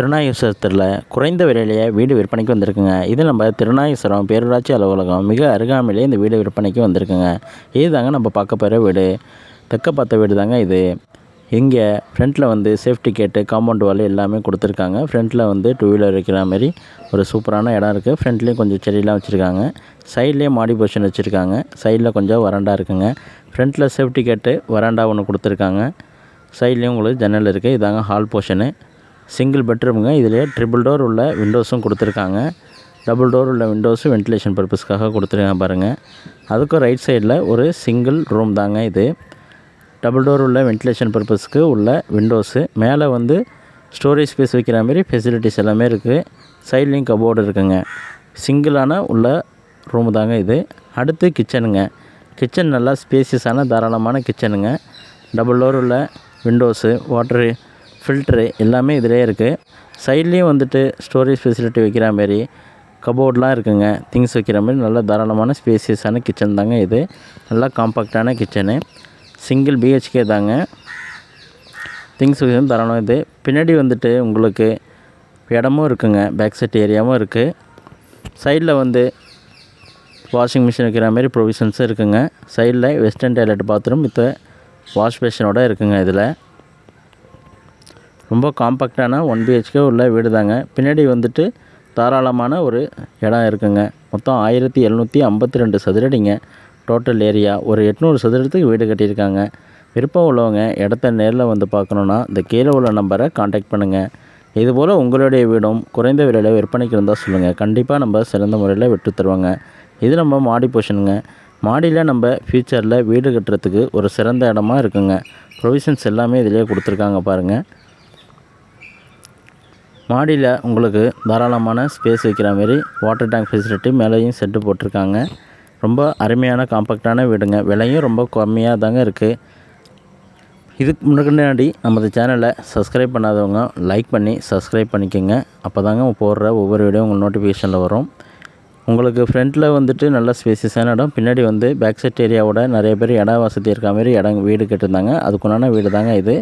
திருநாகேஸ்வரத்தில் குறைந்த விலையிலேயே வீடு விற்பனைக்கு வந்திருக்குங்க. இது நம்ம திருநாகேஸ்வரம் பேரூராட்சி அலுவலகம் மிக அருகாமையிலே இந்த வீடு விற்பனைக்கு வந்திருக்குங்க. இது தாங்க நம்ம பார்க்க போகிற வீடு. தெக்க பார்த்த வீடு தாங்க இது. இங்கே ஃப்ரண்ட்டில் வந்து சேஃப்டி கேட்டு காம்பவுண்ட் வால் எல்லாமே கொடுத்துருக்காங்க. ஃப்ரண்ட்டில் வந்து டூ வீலர் வைக்கிற மாதிரி ஒரு சூப்பரான இடம் இருக்குது. ஃப்ரண்ட்லேயும் கொஞ்சம் செடியெலாம் வச்சுருக்காங்க. சைட்லேயே மாடி பொசிஷன் வச்சுருக்காங்க. சைடில் கொஞ்சம் வராண்டா இருக்குங்க. ஃப்ரண்ட்டில் சேஃப்டி கேட்டு வராண்டா ஒன்று கொடுத்துருக்காங்க. சைட்லேயும் உங்களுக்கு ஜன்னல் இருக்குது. இதாங்க ஹால் போர்ஷனு சிங்கிள் பெட்ரூமுங்க. இதில் ட்ரிபிள் டோர் உள்ள விண்டோஸும் கொடுத்துருக்காங்க. டபுள் டோர் உள்ள விண்டோஸும் வென்டிலேஷன் பர்பஸ்க்காக கொடுத்துருக்காங்க பாருங்கள் அதுக்கும் ரைட் சைடில் ஒரு சிங்கிள் ரூம் தாங்க இது. டபுள் டோர் உள்ள வென்டிலேஷன் பர்பஸ்க்கு உள்ள விண்டோஸு மேலே வந்து ஸ்டோரேஜ் ஸ்பேஸ் வைக்கிற மாதிரி ஃபெசிலிட்டிஸ் எல்லாமே இருக்குது சைட்லேயும் கபோர்டு இருக்குங்க. சிங்கிளான உள்ள ரூம் தாங்க இது. அடுத்து கிச்சனுங்க கிச்சன் நல்லா ஸ்பேசியஸான தாராளமான கிச்சனுங்க டபுள் டோர் உள்ள விண்டோஸு வாட்ரு ஃபில்ட்ரு எல்லாமே இதிலே இருக்குது சைட்லேயும் வந்துட்டு ஸ்டோரேஜ் ஃபெசிலிட்டி வைக்கிற மாதிரி கபோர்ட்லாம் இருக்குங்க. திங்ஸ் வைக்கிற மாதிரி நல்ல தாராளமான ஸ்பேசியஸான கிச்சன் தாங்க இது. நல்லா காம்பாக்டான கிச்சனு சிங்கிள் பிஹெச்கே தாங்க. திங்ஸ் வைக்கிறது தாராளம் இது. பின்னாடி வந்துட்டு உங்களுக்கு இடமும் இருக்குங்க. பேக் செட் ஏரியாவும் இருக்குது சைடில் வந்து வாஷிங் மிஷின் வைக்கிற மாதிரி ப்ரொவிஷன்ஸும் இருக்குங்க. சைடில் western toilet bathroom with wash பேஷனோட இருக்குங்க இதில். ரொம்ப காம்பாக்டான ஒன் பிஹெச்கே உள்ள வீடு தாங்க பின்னாடி வந்துட்டு தாராளமான ஒரு இடம் இருக்குங்க. மொத்தம் ஆயிரத்தி எழுநூற்றி ஐம்பத்தி ரெண்டு சதுரடிங்க டோட்டல் ஏரியா ஒரு எட்நூறு சதுரத்துக்கு வீடு கட்டியிருக்காங்க. விருப்பம் உள்ளவங்க இடத்த நேரில் வந்து பார்க்கணுன்னா இந்த கீழே உள்ள நம்பரை காண்டாக்ட் பண்ணுங்கள் இதுபோல் உங்களுடைய வீடும் குறைந்த விலையில் விற்பனைக்கு இருந்தால் சொல்லுங்கள் கண்டிப்பாக நம்ம சிறந்த முறையில் விட்டு தருவாங்க. இது நம்ம மாடி போஷனுங்க மாடியில் நம்ம ஃப்யூச்சரில் வீடு கட்டுறதுக்கு ஒரு சிறந்த இடமா இருக்குங்க. ப்ரொவிஷன்ஸ் எல்லாமே இதிலே கொடுத்துருக்காங்க பாருங்கள் மாடியில் உங்களுக்கு தாராளமான ஸ்பேஸ் வைக்கிற மாதிரி வாட்டர் டேங்க் ஃபெசிலிட்டி மேலேயும் செட்டு போட்டிருக்காங்க. ரொம்ப அருமையான காம்பேக்டான வீடுங்க. விலையும் ரொம்ப கம்மியாக தாங்க இருக்குது இதுக்கு முன்னாடி நமது சேனலை சப்ஸ்கிரைப் பண்ணாதவங்க லைக் பண்ணி சப்ஸ்கிரைப் பண்ணிக்கோங்க. அப்போ தாங்க போடுற ஒவ்வொரு வீடியோ உங்களுக்கு நோட்டிஃபிகேஷனில் வரும். உங்களுக்கு ஃப்ரண்ட்டில் வந்துட்டு நல்ல ஸ்பேசியஸான இடம். பின்னாடி வந்து பேக் சைட் ஏரியாவோட நிறைய பேர் இட வசதி இருக்க மாதிரி இடம் வீடு கட்டிருந்தாங்க அதுக்குண்டான வீடு தாங்க இது.